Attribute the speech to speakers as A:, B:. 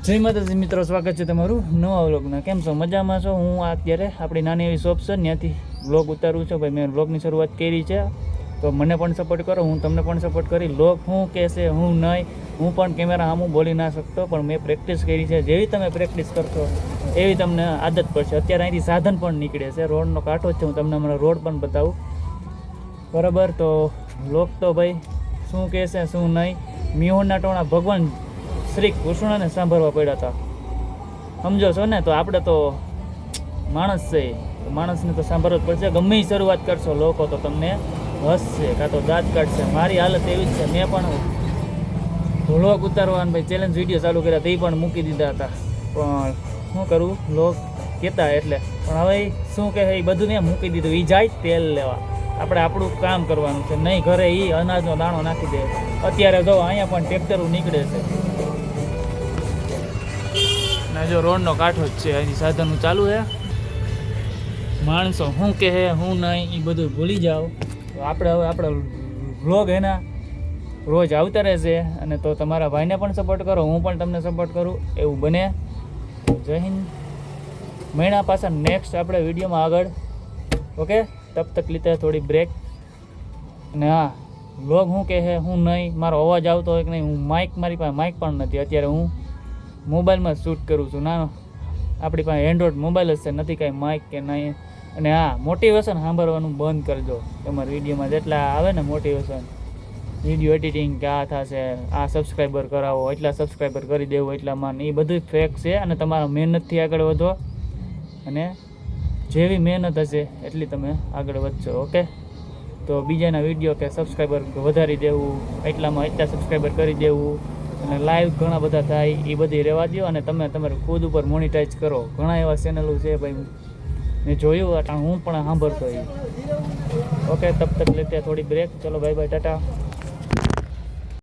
A: જય માતાજી મિત્રો, સ્વાગત છે તમારું નવા વ્લોગના કેમ છો? મજામાં છો? હું અત્યારે આપણી નાની એવી શોપ છે, ત્યાંથી વ્લોગ ઉતારું છું. ભાઈ, મેં વ્લોગની શરૂઆત કરી છે. તો મને પણ સપોર્ટ કરો, હું તમને પણ સપોર્ટ કરી. લોક હું કહેશે હું નહીં, હું પણ કેમેરા સામું બોલી ના શકતો, પણ મેં પ્રેક્ટિસ કરી છે. જેવી તમે પ્રેક્ટિસ કરશો, એવી તમને આદત પડશે. અત્યારે અહીંથી સાધન પણ નીકળે છે. રોડનો કાંઠો છે, હું તમને હમણાં રોડ પણ બતાવું. બરાબર? તો લોક તો ભાઈ, શું કહેશે શું નહીં? મિહોરના ટોણા ભગવાન શ્રી કૃષ્ણને સાંભળવા પડ્યા હતા. સમજો છો ને? તો આપણે તો માણસ છે. માણસને તો સાંભળવું જ પડશે. ગમે એ શરૂઆત કરશો, લોકો તો તમને હસશે, કાં તો દાંત કાઢશે. મારી હાલત એવી જ છે. મેં પણ વ્લોગ ઉતારવાનું ભાઈ ચેલેન્જ વીડિયો ચાલુ કર્યા તે પણ મૂકી દીધા હતા. પણ શું કરું? લોક કહેતા એટલે. પણ હવે શું કહે એ બધું મેં મૂકી દીધું. એ જાય તેલ લેવા. આપણે આપણું કામ કરવાનું છે. નહીં ઘરે એ અનાજનો દાણો નાખી દે. અત્યારે જો અહીંયા પણ ટ્રેક્ટરો નીકળે છે. ને જો રોડનો કાંઠો જ છે, એની સાધનો ચાલુ છે. માણસો શું કહે, શું નહીં એ બધું ભૂલી જાઓ. તો આપણે હવે આપણે વ્લોગ એના રોજ આવતા રહેશે અને તો તમારા ભાઈને પણ સપોર્ટ કરો, હું પણ તમને સપોર્ટ કરું, એવું બને. જય હિન્દ. મહિના પાછા નેક્સ્ટ આપણે વિડીયોમાં આગળ. ઓકે તબ તક લીધે, થોડી બ્રેક અને હા, વ્લોગ શું કહે હું નહીં, મારો અવાજ આવતો હોય કે નહીં, હું માઇક મારી પાસે માઇક પણ નથી, અત્યારે હું મોબાઈલમાં શૂટ કરું છું. ના, આપણી પાસે એન્ડ્રોઈડ મોબાઈલ છે, નથી કાંઈ માઇક કે નહીં અને હા મોટિવેશન સાંભળવાનું બંધ કરજો. તમારા વિડીયોમાં જેટલા આવે ને મોટિવેશન વીડિયો એડિટિંગ કે આ થશે, આ સબસ્ક્રાઈબર કરાવો, એટલા સબસ્ક્રાઈબર કરી દેવું એટલામાં એ બધું ફેક છે અને તમારા મહેનતથી આગળ વધો. અને જેવી મહેનત હશે, એટલી તમે આગળ વધશો, ઓકે? તો બીજાના વીડિયો કે સબસ્ક્રાઈબર વધારી દેવું, એટલામાં એટલા સબસ્ક્રાઈબર કરી દેવું અને લાઈવ ઘણા બધા થાય, એ બધી રહેવા દો અને તમે તમારે ખુદ ઉપર મોનિટાઈઝ કરો. ઘણા એવા ચેનલો છે ભાઈ, મેં જોયું, અટાણ હું પણ સાંભળતો એ. ઓકે તબ તક લેતે થોડી બ્રેક ચલો બાય બાય ટાટા.